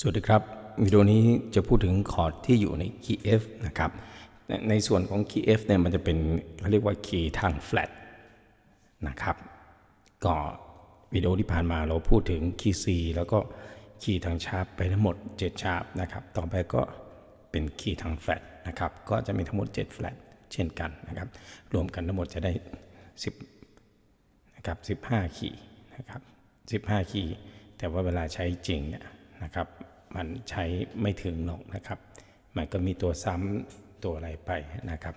สวัสดีครับ วิดีโอนี้จะพูดถึงคอร์ดที่อยู่ใน key F นะครับ ในส่วนของ key F เนี่ยมันจะเป็นเขาเรียกว่า key ทาง flat นะครับก็วิดีโอที่ผ่านมาเราพูดถึง key C แล้วก็ key ทางชาร์ปไปทั้งหมด 7 ชาร์ปนะครับ ต่อไปก็เป็น key ทาง flat นะครับ ก็จะมีทั้งหมด7 flat เช่นกันนะครับ รวมกันทั้งหมดจะได้ 10นะครับ15ขีดนะครับ15ขีดแต่ว่าเวลาใช้จริงเนี่ยนะครับ มันใช้ไม่ถึงหรอกนะครับ มันก็มีตัวซ้ำตัวอะไรไปนะครับ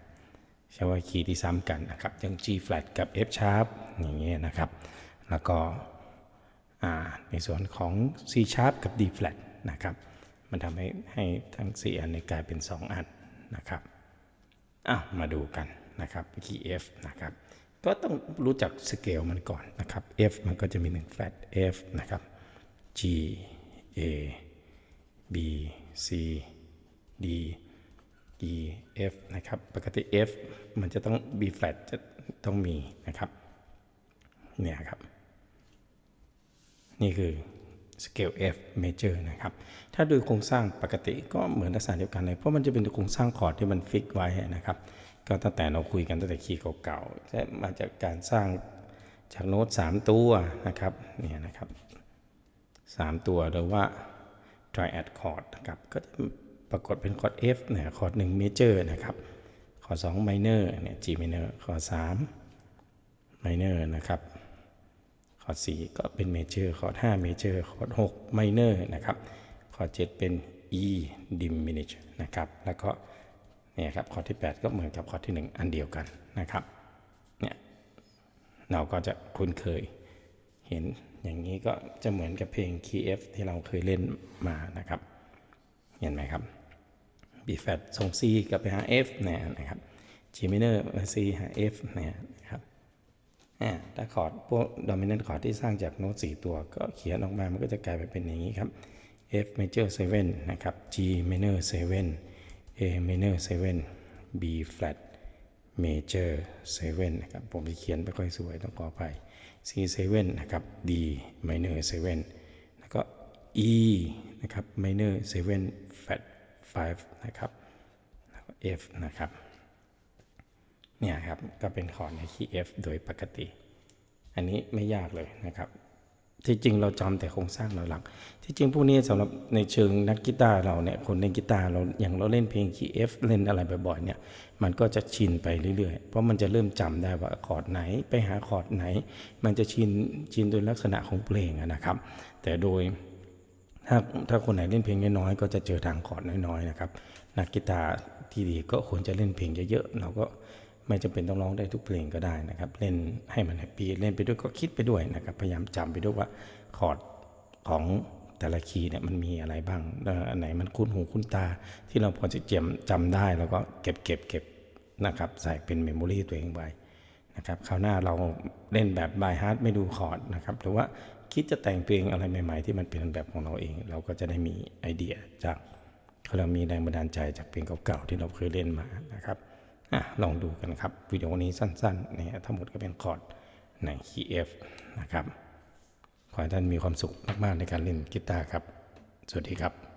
ใช้ว่าคีย์ที่ซ้ำกันนะครับอย่าง G flat กับ F sharp อย่างเงี้ยนะครับ แล้วก็ในส่วนของ C sharp กับ D flat นะครับ มันทำให้ให้ทั้ง 4 อันนี้กลายเป็น 2 อันนะครับอะมาดูกันนะครับคีย์ F นะครับ ก็ต้องรู้จักสเกลมันก่อนนะครับ F มันก็จะมี1 flat F นะครับ G A B C D E F นะครับ ปกติ F มันจะต้อง B flat จะต้องมีนะครับ เนี่ยครับ นี่คือสเกล F major นะครับ ถ้าดูโครงสร้างปกติก็เหมือนลักษณะเดียวกันเลย เพราะมันจะเป็นโครงสร้างคอร์ดที่มันฟิกไว้นะครับ ก็ตั้งแต่เราคุยกันตั้งแต่คีย์เก่าๆจะมาจากการสร้างจากโน้ต 3 ตัวนะครับ เนี่ยนะครับ 3 ตัวหรือว่า triad chord นะครับ ก็จะปรากฏเป็นคอร์ด F เนี่ยคอร์ด1 major นะครับ คอร์ด2 minor เนี่ย G minor คอร์ด3 minor นะครับ คอร์ด4ก็เป็นเมเจอร์ คอร์ด5เมเจอร์ คอร์ด6ไมเนอร์นะครับ คอร์ด7เป็น E diminish นะครับ แล้วก็เนี่ยครับ คอร์ดที่ 8 ก็เหมือนกับคอร์ดที่ 1 อันเดียวกันนะครับ เนี่ย เราก็จะคุ้นเคย เห็นอย่างนี้ก็จะเหมือนกับเพลง KF ที่เราเคยเล่นมานะครับ เห็นไหมครับ B flat ส่ง C กลับไปหา F เนี่ยนะครับ G minor มา C หา F เนี่ยนะครับอถ้าคอร์ดพวก dominant คอร์ดที่สร้างจากโน้ต4ตัว ก็เขียนออกมามันก็จะกลายไปเป็นอย่างนี้ครับ F major 7นะครับ G minor 7 A minor 7 B flat major 7นะครับผมจะเขียนไม่ค่อยสวยต้องขออภัย C 7 นะครับ D minor 7 แล้วก็ E นะครับ minor 7 flat 5 นะครับแล้วก็ F นะครับเนี่ยครับก็เป็นคอร์ดในคีย์ F โดยปกติ อันนี้ไม่ยากเลยนะครับ ที่จริงเราจำแต่โครงสร้างหลัก ที่จริงพวกนี้สำหรับในเชิงนักกีตาร์เราเนี่ยคนเล่นกีตาร์เราอย่างเราเล่นเพลงคีย์ F เล่นอะไรบ่อยๆเนี่ยมันก็จะชินไปเรื่อยๆ เพราะมันจะเริ่มจำได้ว่าคอร์ดไหนไปหาคอร์ดไหน มันจะชินชินโดยลักษณะของเพลงนะครับ แต่โดยถ้าถ้าคนไหนเล่นเพลงน้อยๆก็จะเจอทางคอร์ดน้อยๆนะครับนักกีตาร์ที่ดีก็ควรจะเล่นเพลงเยอะๆเราก็ ไม่จำเป็นต้องร้องได้ทุกเพลงก็ได้นะครับ เล่นให้มันแฮปปี้เล่นไปด้วยก็คิดไปด้วยนะครับ พยายามจำไปด้วยว่าคอร์ดของแต่ละคีย์เนี่ยมันมีอะไรบ้างอันไหนมันคุ้นหูคุ้นตา ที่เราพอจะจำจำได้แล้วก็เก็บเก็บเก็บนะครับใส่เป็นเมมโมรีตัวเองไว้นะครับคราวหน้าเราเล่นแบบบายฮาร์ดไม่ดูคอร์ดนะครับหรือว่าคิดจะแต่งเพลงอะไรใหม่ ๆ ที่มันเป็นแบบของเราเอง เราก็จะได้มีไอเดียจากเรามีแรงบันดาลใจจากเพลงเก่าๆที่เราเคยเล่นมานะครับ ลองดูกันครับ วิดีโอนี้สั้นๆเนี่ยทั้งหมดก็เป็นคอร์ดใน HF นะครับ ขอให้ท่านมีความสุขมากๆในการเล่นกีตาร์ครับ สวัสดีครับ